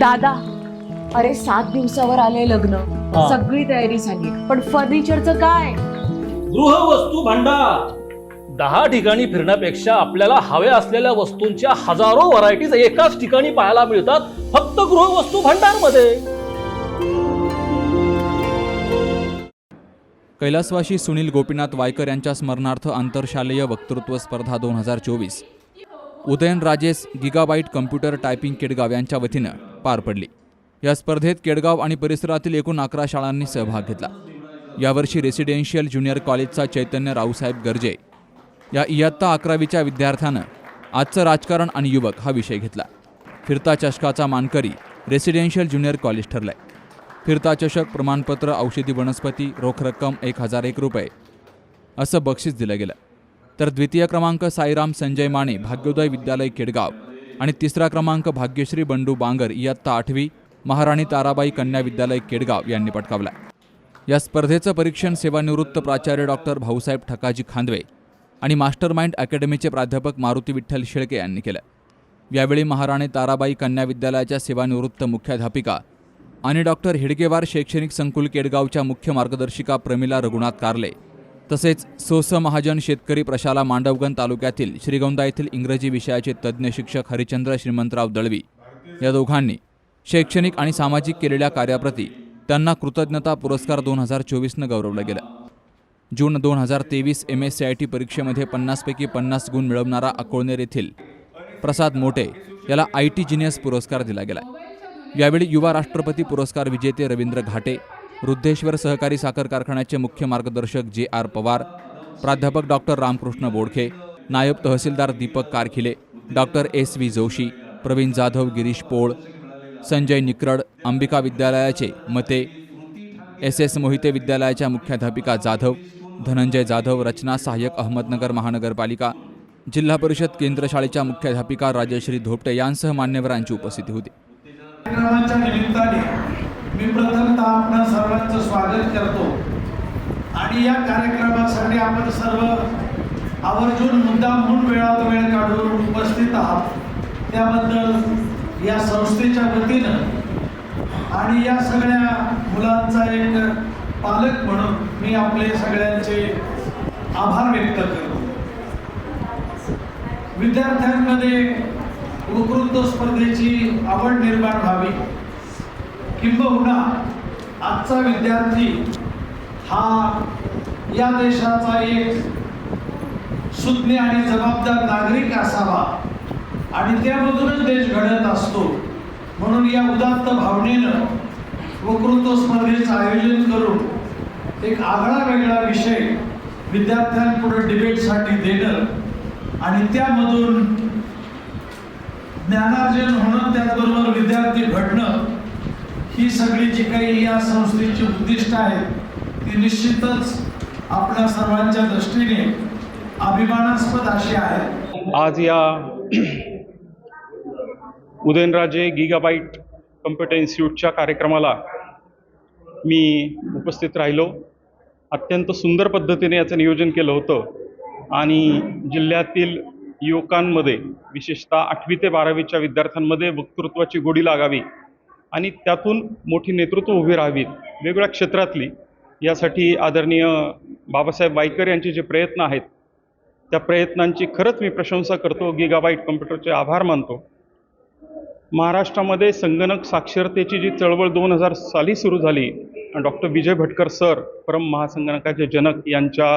दादा अरे सात दिवसावर आले लग्न. हा. सगळी तयारी झाली. पण फर्निचरचं काय? गृहवस्तू भांडार. दहा ठिकाणी फिरण्यापेक्षा आपल्याला हव्या असलेल्या वस्तूंच्या हजारो व्हरायटीज एकाच ठिकाणी पाहायला मिळतात फक्त गृहवस्तू भांडारमध्ये कैलासवासी सुनील गोपीनाथ वायकर यांच्या स्मरणार्थ आंतरशालेय वक्तृत्व स्पर्धा दोन हजार चोवीस. उदयनराजेस गिगाबाईट कम्प्युटर टायपिंग केडगाव यांच्या वतीनं पार पडली. या स्पर्धेत केडगाव आणि परिसरातील एकूण अकरा शाळांनी सहभाग घेतला. यावर्षी रेसिडेन्शियल ज्युनियर कॉलेजचा चैतन्य रावसाहेब गर्जे या इयत्ता अकरावीच्या विद्यार्थ्यानं आजचं राजकारण आणि युवक हा विषय घेतला. फिरता चषकाचा मानकरी रेसिडेन्शियल ज्युनियर कॉलेज ठरलंय. फिरता चषक प्रमाणपत्र औषधी वनस्पती रोख रक्कम एक हजार एक रुपये असं बक्षीस दिलं गेलं. तर द्वितीय क्रमांक साईराम संजय माने भाग्योदय विद्यालय केडगाव आणि तिसरा क्रमांक भाग्यश्री बंडू बांगर इयत्ता आठवी महाराणी ताराबाई कन्या विद्यालय केडगाव यांनी पटकावला. या स्पर्धेचं परीक्षण सेवानिवृत्त प्राचार्य डॉक्टर भाऊसाहेब ठकाजी खांदवे आणि मास्टर माइंड अकॅडमीचे प्राध्यापक मारुती विठ्ठल शेळके यांनी केलं. यावेळी महाराणी ताराबाई कन्या विद्यालयाच्या सेवानिवृत्त मुख्याध्यापिका आणि डॉक्टर हिडगेवार शैक्षणिक संकुल केडगावच्या मुख्य मार्गदर्शिका प्रमिला रघुनाथ कारले तसेच सोस महाजन शेतकरी प्रशाला मांडवगण तालुक्यातील श्रीगोंदा येथील इंग्रजी विषयाचे तज्ज्ञ शिक्षक हरिचंद्र श्रीमंतराव दळवी या दोघांनी शैक्षणिक आणि सामाजिक केलेल्या कार्याप्रती त्यांना कृतज्ञता पुरस्कार दोन हजार चोवीसनं गौरवलं गेलं. जून दोन हजार तेवीस M S C I T परीक्षेमध्ये पन्नासपैकी पन्नास गुण मिळवणारा अकोळनेर येथील प्रसाद मोटे याला आय टी जिनियस पुरस्कार दिला गेला. यावेळी युवा राष्ट्रपती पुरस्कार विजेते रवींद्र घाटे वृद्धेश्वर सहकारी साखर कारखान्याचे मुख्य मार्गदर्शक जे आर पवार प्राध्यापक डॉक्टर रामकृष्ण बोडखे नायब तहसीलदार Deepak Karkhile doctor S V Joshi Pravin Jadhav Girish Pol Sanjay Nikrad Ambika विद्यालयाचे मते एस एस मोहिते विद्यालयाच्या मुख्याध्यापिका जाधव धनंजय जाधव रचना सहाय्यक अहमदनगर महानगरपालिका जिल्हा परिषद केंद्र शाळेच्या मुख्याध्यापिका राजश्री धोपटे यांसह मान्यवरांची उपस्थिती होती. मी प्रथमतः आपण सर्वांचं स्वागत करतो. आणि या कार्यक्रमासाठी आपण सर्व आवर्जून मुद्दा म्हणून वेळात वेळ काढून उपस्थित आहात. त्याबद्दल या संस्थेच्या वतीनं आणि या सगळ्या मुलांचा एक पालक म्हणून मी आपले सगळ्यांचे आभार व्यक्त करतो. विद्यार्थ्यांमध्ये वकृत्व स्पर्धेची आवड निर्माण व्हावी. किंबहुना आजचा विद्यार्थी हा या देशाचा एक सुज्ञ आणि जबाबदार नागरिक असावा. आणि त्यामधूनच देश घडत असतो. म्हणून या उदात्त भावनेनं वक्तृत्व स्पर्धेचं आयोजन करून एक आगळा वेगळा विषय विद्यार्थ्यांपुढे डिबेटसाठी देणं आणि त्यामधून ज्ञानार्जन होणं त्याचबरोबर विद्यार्थी घडणं ही सगळी जी काही या संस्थेची उद्दिष्ट आहेत ती निश्चितच आपल्या सर्वांच्या दृष्टीने अभिमानास्पद अशी आहे आज या उदयनराजे गिगाबाईट कम्प्युटर इन्स्टिट्यूटच्या कार्यक्रमाला मी उपस्थित राहिलो. अत्यंत सुंदर पद्धतीने याचं नियोजन केलं होतं आणि जिल्ह्यातील युवकांमध्ये विशेषतः आठवी ते बारावीच्या विद्यार्थ्यांमध्ये वक्तृत्वाची गोडी लागावी आणि त्यातून मोठी नेतृत्व उभी राहावीत वेगवेगळ्या क्षेत्रातली. यासाठी आदरणीय बाबासाहेब वायकर यांचे जे प्रयत्न आहेत त्या प्रयत्नांची खरंच मी प्रशंसा करतो गिगाबाईट कम्प्युटरचे आभार मानतो. महाराष्ट्रामध्ये संगणक साक्षरतेची जी चळवळ दोन हजार साली सुरू झाली डॉक्टर विजय भटकर सर परम महासंगणकाचे जनक यांच्या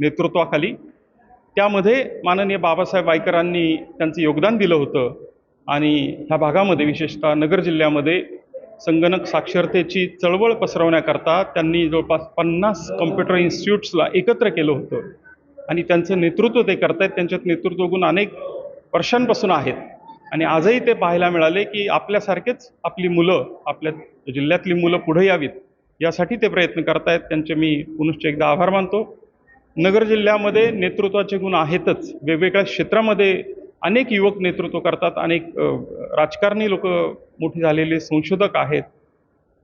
नेतृत्वाखाली त्यामध्ये माननीय बाबासाहेब वायकरांनी त्यांचं योगदान दिलं होतं. आणि ह्या भागामध्ये विशेषतः नगर जिल्ह्यामध्ये संगणक साक्षरतेची चळवळ पसरवण्याकरता त्यांनी जवळपास पन्नास कम्प्युटर इन्स्टिट्यूट्सला एकत्र केलं होतं. आणि त्यांचं नेतृत्व ते करतायत. त्यांच्यात नेतृत्व गुण अनेक वर्षांपासून आहेत. आणि आजही ते पाहायला मिळाले की आपल्यासारखेच आपली मुलं आपल्या जिल्ह्यातली मुलं पुढे यावीत यासाठी ते प्रयत्न करतायत. त्यांचे मी पुनश्च एकदा आभार मानतो. नगर जिल्ह्यामध्ये नेतृत्वाचे गुण आहेतच. वेगवेगळ्या क्षेत्रामध्ये अनेक युवक नेतृत्व करतात अनेक राजकारणी लोक मोठे झालेले संशोधक आहेत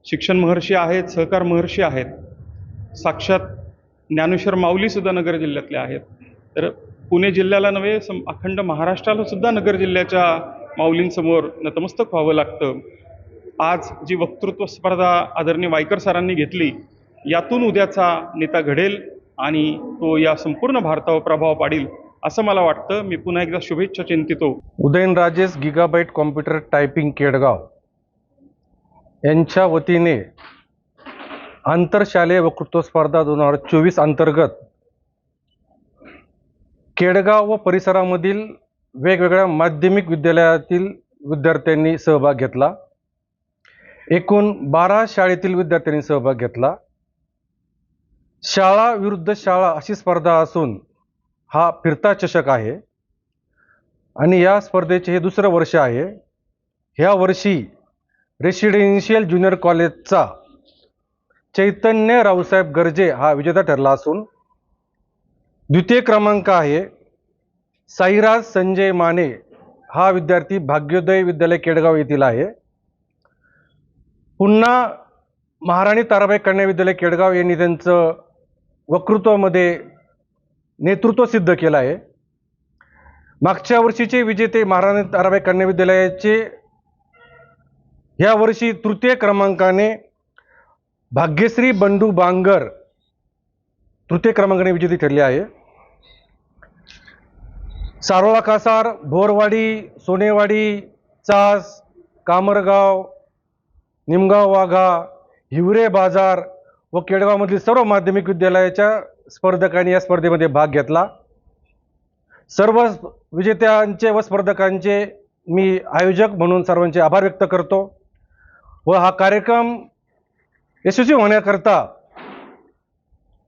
शिक्षण महर्षी आहेत सहकार महर्षी आहेत. साक्षात ज्ञानेश्वर माऊलीसुद्धा नगर जिल्ह्यातले आहेत. तर पुणे जिल्ह्याला नव्हे सम अखंड महाराष्ट्राला सुद्धा नगर जिल्ह्याच्या माऊलींसमोर नतमस्तक व्हावं लागतं. आज जी वक्तृत्व स्पर्धा आदरणीय वायकर सरांनी घेतली यातून उद्याचा नेता घडेल आणि तो या संपूर्ण भारतावर प्रभाव पाडील. असं मला वाटतं. मी पुन्हा एकदा शुभेच्छा चिंतितो. उदयनराजेश गिगाबाईट कॉम्प्युटर टायपिंग केडगाव. यांच्या वतीने आंतरशालेय वक्तृत्व स्पर्धा दोन हजार चोवीस अंतर्गत केडगाव व परिसरामधील वेगवेगळ्या माध्यमिक विद्यालयातील विद्यार्थ्यांनी सहभाग घेतला. एकूण बारा शाळेतील विद्यार्थ्यांनी सहभाग घेतला. शाळा विरुद्ध शाळा अशी स्पर्धा असून हा फिरता चषक आहे. आणि या स्पर्धेचे हे दुसरं वर्ष आहे. ह्या वर्षी रेसिडेन्शियल ज्युनियर कॉलेजचा चैतन्य रावसाहेब गर्जे हा विजेता ठरला असून द्वितीय क्रमांक आहे. साईराज संजय माने हा विद्यार्थी भाग्योदय विद्यालय केडगाव येथील आहे. पुन्हा महाराणी ताराबाई कन्या विद्यालय केडगाव यांनी त्यांचं वक्तृत्वामध्ये नेतृत्व सिद्ध केलं आहे. मागच्या वर्षीचे विजेते महाराणा ताराबाई कन्या विद्यालयाचे ह्या वर्षी तृतीय क्रमांकाने भाग्यश्री बंडू बांगर तृतीय क्रमांकाने विजेते ठरले आहे. सारोळा कासार भोरवाडी सोनेवाडी चास कामरगाव निमगाव वाघा हिवरे बाजार व केडगावमधील सर्व माध्यमिक विद्यालयाच्या स्पर्धकांनी या स्पर्धेमध्ये भाग घेतला. सर्व विजेत्यांचे व स्पर्धकांचे मी आयोजक म्हणून सर्वांचे आभार व्यक्त करतो व हा कार्यक्रम यशस्वी होण्याकरता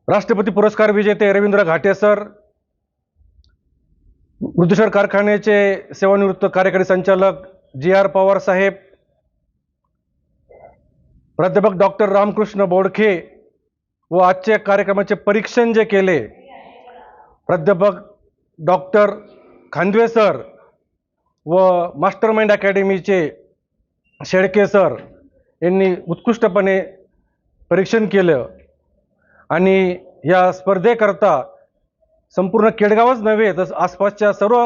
राष्ट्रपती पुरस्कार विजेते रवींद्र घाटे सर वृद्धेश्वर कारखान्याचे सेवानिवृत्त कार्यकारी संचालक जी आर पवार साहेब प्राध्यापक डॉक्टर रामकृष्ण बोडखे व आजच्या कार्यक्रमाचे परीक्षण जे केले प्राध्यापक डॉक्टर खांदवे सर व मास्टरमाइंड अकॅडमीचे शेळके सर यांनी उत्कृष्टपणे परीक्षण केलं. आणि या स्पर्धेकरता संपूर्ण केडगावच नव्हे तर आसपासच्या सर्व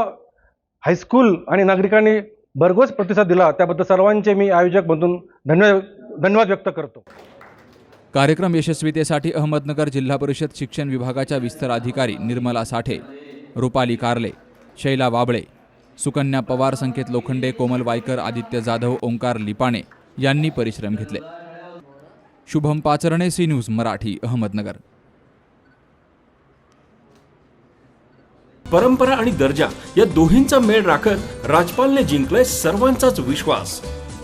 हायस्कूल आणि नागरिकांनी भरघोस प्रतिसाद दिला. त्याबद्दल सर्वांचे मी आयोजक म्हणून धन्यवाद धन्यवाद व्यक्त करतो. कार्यक्रम यशस्वीतेसाठी अहमदनगर जिल्हा परिषद शिक्षण विभागाच्या विस्तार अधिकारी निर्मला साठे रुपाली कारले शैला वाबळे सुकन्या पवार संकेत लोखंडे कोमल वायकर आदित्य जाधव ओंकार लिपाणे यांनी परिश्रम घेतले. Shubham Pacharne C news Marathi Ahmednagar. परंपरा आणि दर्जा या दोहींचा मेळ राखत राजपालने जिंकलाय सर्वांचाच विश्वास.